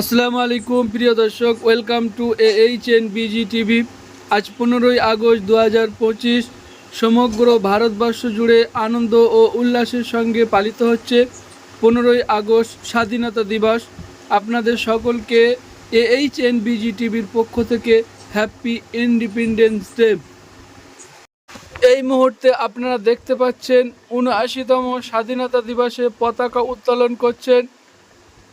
আসসালামু আলাইকুম, প্রিয় দর্শক, welcome to A H N BG TV আজ পনেরোই আগস্ট দু হাজার পঁচিশ, সমগ্র ভারতবর্ষ জুড়ে আনন্দ ও উল্লাসের সঙ্গে পালিত হচ্ছে পনেরোই আগস্ট স্বাধীনতা দিবস। আপনাদের সকলকে এ এইচ এন বিজি টিভির পক্ষ থেকে হ্যাপি ইন্ডিপেন্ডেন্স ডে এই মুহূর্তে আপনারা দেখতে পাচ্ছেন উনআশিতম স্বাধীনতা দিবসে পতাকা উত্তোলন করছেন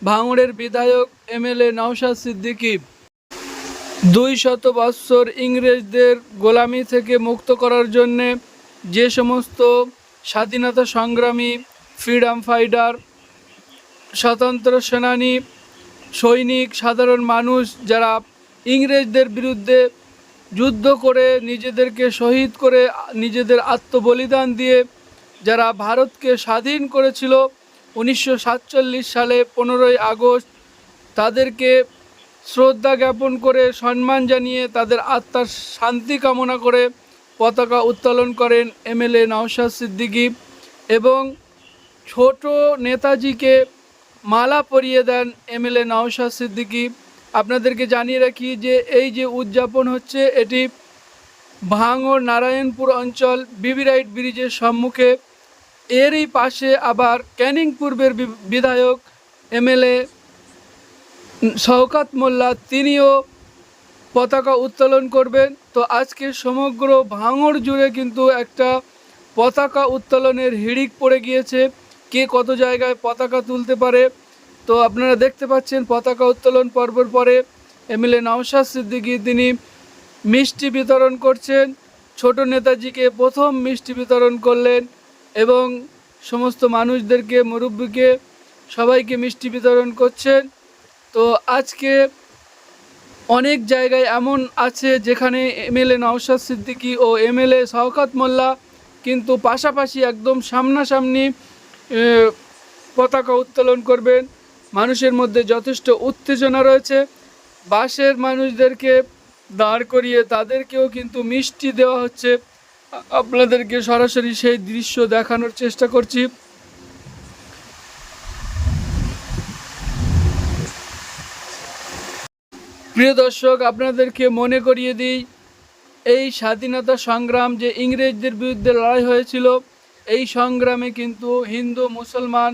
ভাঙড়ের বিধায়ক এমএলএ নওশাদ সিদ্দিকী দুই শত বৎসর ইংরেজদের গোলামি থেকে মুক্ত করার জন্যে যে সমস্ত স্বাধীনতা সংগ্রামী, ফ্রিডম ফাইটার, স্বতন্ত্র সেনানী, সৈনিক, সাধারণ মানুষ যারা ইংরেজদের বিরুদ্ধে যুদ্ধ করে নিজেদেরকে শহীদ করে নিজেদের আত্মবলিদান দিয়ে যারা ভারতকে স্বাধীন করেছিল উনিশশো সাতচল্লিশ সালে পনেরোই আগস্ট তাদেরকে শ্রদ্ধা জ্ঞাপন করে সম্মান জানিয়ে তাদের আত্মার শান্তি কামনা করে পতাকা উত্তোলন করেন এমএলএ নওশাদ সিদ্দিকী এবং ছোট নেতাজিকে মালা পরিয়ে দেন এমএলএ নওশাদ সিদ্দিকী। আপনাদেরকে জানিয়ে রাখি যে এই যে উদযাপন হচ্ছে, এটি ভাঙড় নারায়ণপুর অঞ্চল বিবিরাইট ব্রিজের সম্মুখে এরই পাশে আবার ক্যানিং পূর্বের বিধায়ক, এমএলএ শওকাত মোল্লা, তিনিও পতাকা উত্তোলন করবেন। তো আজকে সমগ্র ভাঙড় জুড়ে কিন্তু একটা পতাকা উত্তোলনের হিড়িক পড়ে গিয়েছে। কে কত জায়গায় পতাকা তুলতে পারে? তো আপনারা দেখতে পাচ্ছেন পতাকা উত্তোলন পর্বর পরে এমএলএ নওশাদ সিদ্দিকী তিনি মিষ্টি বিতরণ করছেন। ছোট নেতাজিকে প্রথম মিষ্টি বিতরণ করলেন। এবং সমস্ত মানুষদেরকে, মুরব্বীকে, সবাইকে মিষ্টি বিতরণ করছেন। তো আজকে অনেক জায়গায় এমন আছে যেখানে এমএলএ নওশাদ সিদ্দিকী ও এমএলএ শওকাত মোল্লা কিন্তু পাশাপাশি একদম সামনাসামনি পতাকা উত্তোলন করবেন। মানুষের মধ্যে যথেষ্ট উত্তেজনা রয়েছে। বাসের মানুষদেরকে দাঁড় করিয়ে তাদেরকেও কিন্তু মিষ্টি দেওয়া হচ্ছে। আপনাদেরকে সরাসরি সেই দৃশ্য দেখানোর চেষ্টা করছি। প্রিয় দর্শক, আপনাদেরকে মনে করিয়ে দিই, এই স্বাধীনতা সংগ্রাম যে ইংরেজদের বিরুদ্ধে লড়াই হয়েছিল, এই সংগ্রামে কিন্তু হিন্দু, মুসলমান,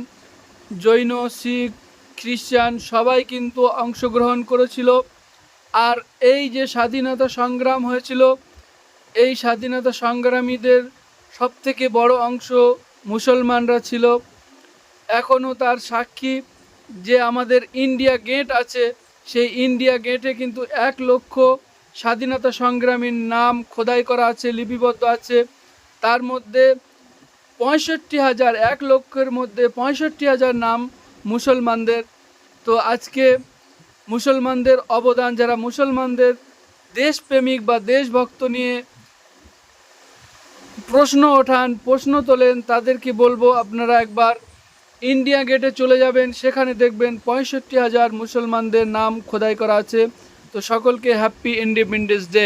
জৈন, শিখ, খ্রিস্টান সবাই কিন্তু অংশগ্রহণ করেছিল। আর এই যে স্বাধীনতা সংগ্রাম হয়েছিল এই স্বাধীনতা সংগ্রামীদের সবথেকে বড় অংশ মুসলমানরা ছিল। এখনও তার সাক্ষী যে আমাদের ইন্ডিয়া গেট আছে, সেই ইন্ডিয়া গেটে কিন্তু এক লক্ষ স্বাধীনতা সংগ্রামীর নাম খোদাই করা আছে, লিপিবদ্ধ আছে। তার মধ্যে পঁয়ষট্টি হাজার, এক লক্ষের মধ্যে পঁয়ষট্টি হাজার নাম মুসলমানদের। তো আজকে মুসলমানদের অবদান, যারা মুসলমানদের দেশপ্রেমিক বা দেশভক্ত নিয়ে প্রশ্ন ওঠান, প্রশ্ন তোলেন, তাদেরকে বলব আপনারা একবার ইন্ডিয়া গেটে চলে যাবেন, সেখানে দেখবেন পঁয়ষট্টি হাজার মুসলমানদের নাম খোদাই করা আছে। তো সকলকে হ্যাপি ইন্ডিপেন্ডেন্স ডে